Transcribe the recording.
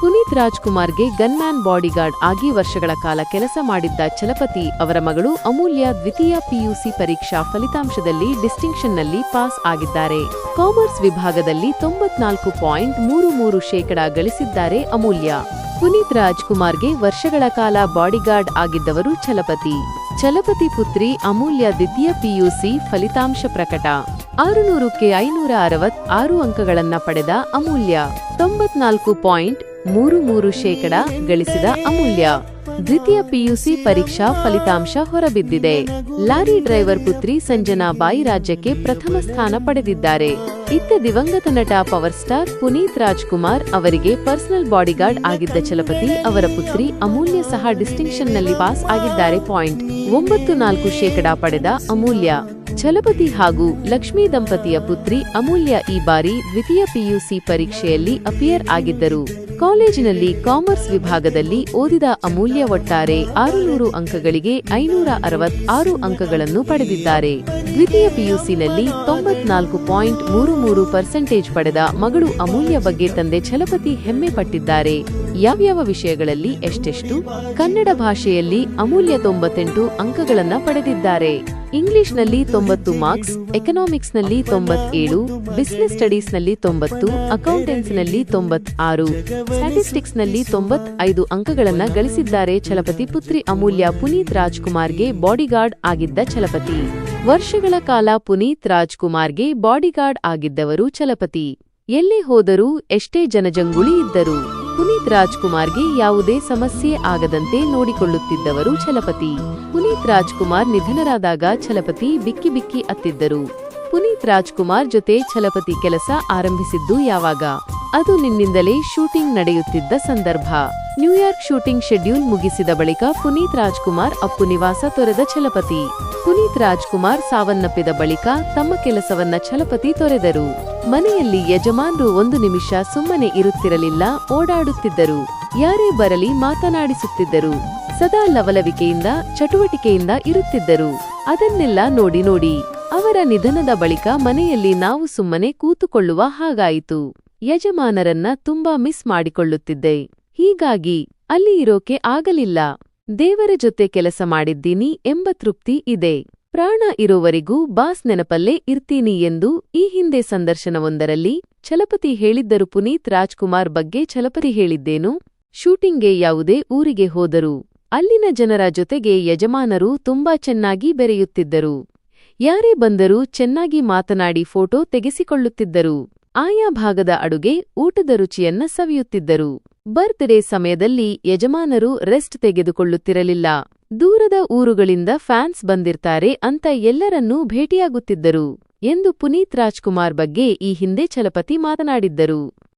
Puneeth ರಾಜ್ಕುಮಾರ್ಗೆ gunman bodyguard ಆಗಿ ವರ್ಷಗಳ ಕಾಲ ಕೆಲಸ ಮಾಡಿದ್ದ ಚಲಪತಿ ಅವರ ಮಗಳು ಅಮೂಲ್ಯ ದ್ವಿತೀಯ ಪಿಯುಸಿ ಪರೀಕ್ಷಾ ಫಲಿತಾಂಶದಲ್ಲಿ ಡಿಸ್ಟಿಂಕ್ಷನ್ನಲ್ಲಿ ಪಾಸ್ ಆಗಿದ್ದಾರೆ. ಕಾಮರ್ಸ್ ವಿಭಾಗದಲ್ಲಿ ತೊಂಬತ್ನಾಲ್ಕು ಪಾಯಿಂಟ್ ಮೂರು ಮೂರು ಶೇಕಡ ಗಳಿಸಿದ್ದಾರೆ ಅಮೂಲ್ಯ. ಪುನೀತ್ ರಾಜ್ಕುಮಾರ್ಗೆ ವರ್ಷಗಳ ಕಾಲ ಬಾಡಿಗಾರ್ಡ್ ಆಗಿದ್ದವರು ಚಲಪತಿ ಛಲಪತಿ ಪುತ್ರಿ ಅಮೂಲ್ಯ ದ್ವಿತೀಯ ಪಿಯುಸಿ ಫಲಿತಾಂಶ ಪ್ರಕಟ. ಆರುನೂರಕ್ಕೆ ಐನೂರ ಅರವತ್ ಆರು ಅಂಕಗಳನ್ನ ಪಡೆದ ಅಮೂಲ್ಯ. ತೊಂಬತ್ನಾಲ್ಕು ಪಾಯಿಂಟ್ ಮೂರು ಮೂರು ಶೇಕಡ ಗಳಿಸಿದ ಅಮೂಲ್ಯ. ದ್ವಿತೀಯ ಪಿಯುಸಿ ಪರೀಕ್ಷಾ ಫಲಿತಾಂಶ ಹೊರಬಿದ್ದಿದೆ. ಲಾರಿ ಡ್ರೈವರ್ ಪುತ್ರಿ ಸಂಜನಾ ಬಾಯಿ ರಾಜ್ಯಕ್ಕೆ ಪ್ರಥಮ ಸ್ಥಾನ ಪಡೆದಿದ್ದಾರೆ. ಇತ್ತ ದಿವಂಗತ ನಟ ಪವರ್ ಸ್ಟಾರ್ ಪುನೀತ್ ರಾಜ್ಕುಮಾರ್ ಅವರಿಗೆ ಪರ್ಸನಲ್ ಬಾಡಿಗಾರ್ಡ್ ಆಗಿದ್ದ ಚಲಪತಿ ಅವರ ಪುತ್ರಿ ಅಮೂಲ್ಯ ಸಹ ಡಿಸ್ಟಿಂಕ್ಷನ್ನಲ್ಲಿ ಪಾಸ್ ಆಗಿದ್ದಾರೆ ಪಾಯಿಂಟ್ ಒಂಬತ್ತು ನಾಲ್ಕು ಶೇಕಡಾ ಪಡೆದ ಅಮೂಲ್ಯ. ಛಲಪತಿ ಹಾಗೂ ಲಕ್ಷ್ಮೀ ದಂಪತಿಯ ಪುತ್ರಿ ಅಮೂಲ್ಯ ಈ ಬಾರಿ ದ್ವಿತೀಯ ಪಿಯುಸಿ ಪರೀಕ್ಷೆಯಲ್ಲಿ ಅಪಿಯರ್ ಆಗಿದ್ದರು. ಕಾಲೇಜಿನಲ್ಲಿ ಕಾಮರ್ಸ್ ವಿಭಾಗದಲ್ಲಿ ಓದಿದ ಅಮೂಲ್ಯ ಒಟ್ಟಾರೆ ಆರುನೂರು ಅಂಕಗಳಿಗೆ ಐನೂರ ಅರವತ್ ಆರು ಅಂಕಗಳನ್ನು ಪಡೆದಿದ್ದಾರೆ. ದ್ವಿತೀಯ ಪಿಯುಸಿನಲ್ಲಿ ತೊಂಬತ್ನಾಲ್ಕು ಪಾಯಿಂಟ್ ಮೂರು ಮೂರು ಪರ್ಸೆಂಟೇಜ್ ಪಡೆದ ಮಗಳು ಅಮೂಲ್ಯ ಬಗ್ಗೆ ತಂದೆ ಛಲಪತಿ ಹೆಮ್ಮೆ ಪಟ್ಟಿದ್ದಾರೆ. ಯಾವ್ಯಾವ ವಿಷಯಗಳಲ್ಲಿ ಎಷ್ಟೆಷ್ಟು? ಕನ್ನಡ ಭಾಷೆಯಲ್ಲಿ ಅಮೂಲ್ಯ ತೊಂಬತ್ತೆಂಟು ಅಂಕಗಳನ್ನು ಪಡೆದಿದ್ದಾರೆ. ಇಂಗ್ಲಿಷ್ನಲ್ಲಿ ತೊಂಬತ್ತು ಮಾರ್ಕ್ಸ್, ಎಕನಾಮಿಕ್ಸ್ನಲ್ಲಿ ತೊಂಬತ್ತೇಳು, ಬಿಸಿನೆಸ್ ಸ್ಟಡೀಸ್ನಲ್ಲಿ ತೊಂಬತ್ತು ಅಕೌಂಟೆನ್ಸ್ನಲ್ಲಿ ತೊಂಬತ್ ಆರು ಸ್ಟ್ಯಾಟಿಸ್ಟಿಕ್ಸ್ನಲ್ಲಿ ತೊಂಬತ್ ಐದು ಅಂಕಗಳನ್ನ ಗಳಿಸಿದ್ದಾರೆ ಛಲಪತಿ ಪುತ್ರಿ ಅಮೂಲ್ಯ ಪುನೀತ್ ರಾಜ್ಕುಮಾರ್ಗೆ ಬಾಡಿಗಾರ್ಡ್ ಆಗಿದ್ದ ಛಲಪತಿ. ವರ್ಷಗಳ ಕಾಲ ಪುನೀತ್ ರಾಜ್ಕುಮಾರ್ಗೆ ಬಾಡಿಗಾರ್ಡ್ ಆಗಿದ್ದವರು ಛಲಪತಿ. ಎಲ್ಲಿ ಹೋದರೂ ಎಷ್ಟೇ ಜನಜಂಗುಳಿ ಇದ್ದರು ಪುನೀತ್ ರಾಜ್ಕುಮಾರ್ಗೆ ಯಾವುದೇ ಸಮಸ್ಯೆ ಆಗದಂತೆ ನೋಡಿಕೊಳ್ಳುತ್ತಿದ್ದವರು ಛಲಪತಿ. ಪುನೀತ್ ರಾಜ್ಕುಮಾರ್ ನಿಧನರಾದಾಗ ಛಲಪತಿ ಬಿಕ್ಕಿ ಬಿಕ್ಕಿ ಅತ್ತಿದ್ದರು. ಪುನೀತ್ ರಾಜ್ಕುಮಾರ್ ಜೊತೆ ಛಲಪತಿ ಕೆಲಸ ಆರಂಭಿಸಿದ್ದು ಯಾವಾಗ? ಅದು ನಿನ್ನಿಂದಲೇ ಶೂಟಿಂಗ್ ನಡೆಯುತ್ತಿದ್ದ ಸಂದರ್ಭ. ನ್ಯೂಯಾರ್ಕ್ ಶೂಟಿಂಗ್ ಶೆಡ್ಯೂಲ್ ಮುಗಿಸಿದ ಬಳಿಕ ಪುನೀತ್ ರಾಜ್ಕುಮಾರ್ ಅಪ್ಪು ನಿವಾಸ ತೊರೆದ ಛಲಪತಿ. ಪುನೀತ್ ರಾಜ್ಕುಮಾರ್ ಸಾವನ್ನಪ್ಪಿದ ಬಳಿಕ ತಮ್ಮ ಕೆಲಸವನ್ನ ಛಲಪತಿ ತೊರೆದರು. ಮನೆಯಲ್ಲಿ ಯಜಮಾನರು ಒಂದು ನಿಮಿಷ ಸುಮ್ಮನೆ ಇರುತ್ತಿರಲಿಲ್ಲ, ಓಡಾಡುತ್ತಿದ್ದರು. ಯಾರೇ ಬರಲಿ ಮಾತನಾಡಿಸುತ್ತಿದ್ದರು. ಸದಾ ಲವಲವಿಕೆಯಿಂದ, ಚಟುವಟಿಕೆಯಿಂದ ಇರುತ್ತಿದ್ದರು. ಅದನ್ನೆಲ್ಲ ನೋಡಿ ನೋಡಿ, ಅವರ ನಿಧನದ ಬಳಿಕ ಮನೆಯಲ್ಲಿ ನಾವು ಸುಮ್ಮನೆ ಕೂತುಕೊಳ್ಳುವ ಹಾಗಾಯಿತು. ಯಜಮಾನರನ್ನ ತುಂಬಾ ಮಿಸ್ ಮಾಡಿಕೊಳ್ಳುತ್ತಿದ್ದೆ. ಹೀಗಾಗಿ, ಅಲ್ಲಿ ಇರೋಕೆ ಆಗಲಿಲ್ಲ. ದೇವರ ಜೊತೆ ಕೆಲಸ ಮಾಡಿದ್ದೀನಿ ಎಂಬ ತೃಪ್ತಿ ಇದೆ. ಪ್ರಾಣ ಇರೋವರೆಗೂ ಬಾಸ್ ನೆನಪಲ್ಲೇ ಇರ್ತೀನಿ ಎಂದು ಈ ಹಿಂದೆ ಸಂದರ್ಶನವೊಂದರಲ್ಲಿ ಛಲಪತಿ ಹೇಳಿದ್ದರು. ಪುನೀತ್ ರಾಜ್ಕುಮಾರ್ ಬಗ್ಗೆ ಛಲಪತಿ ಹೇಳಿದ್ದೇನು? ಶೂಟಿಂಗ್ಗೆ ಯಾವುದೇ ಊರಿಗೆ ಹೋದರು ಅಲ್ಲಿನ ಜನರ ಜೊತೆಗೆ ಯಜಮಾನರು ತುಂಬಾ ಚೆನ್ನಾಗಿ ಬೆರೆಯುತ್ತಿದ್ದರು. ಯಾರೇ ಬಂದರೂ ಚೆನ್ನಾಗಿ ಮಾತನಾಡಿ ಫೋಟೋ ತೆಗೆಸಿಕೊಳ್ಳುತ್ತಿದ್ದರು. ಆಯಾ ಭಾಗದ ಅಡುಗೆ, ಊಟದ ರುಚಿಯನ್ನ ಸವಿಯುತ್ತಿದ್ದರು. ಬರ್ತ್ಡೇ ಸಮಯದಲ್ಲಿ ಯಜಮಾನರು ರೆಸ್ಟ್ ತೆಗೆದುಕೊಳ್ಳುತ್ತಿರಲಿಲ್ಲ. ದೂರದ ಊರುಗಳಿಂದ ಫ್ಯಾನ್ಸ್ ಬಂದಿರ್ತಾರೆ ಅಂತ ಎಲ್ಲರನ್ನೂ ಭೇಟಿಯಾಗುತ್ತಿದ್ದರು ಎಂದು ಪುನೀತ್ ರಾಜ್ಕುಮಾರ್ ಬಗ್ಗೆ ಈ ಹಿಂದೆ ಛಲಪತಿ ಮಾತನಾಡಿದ್ದರು.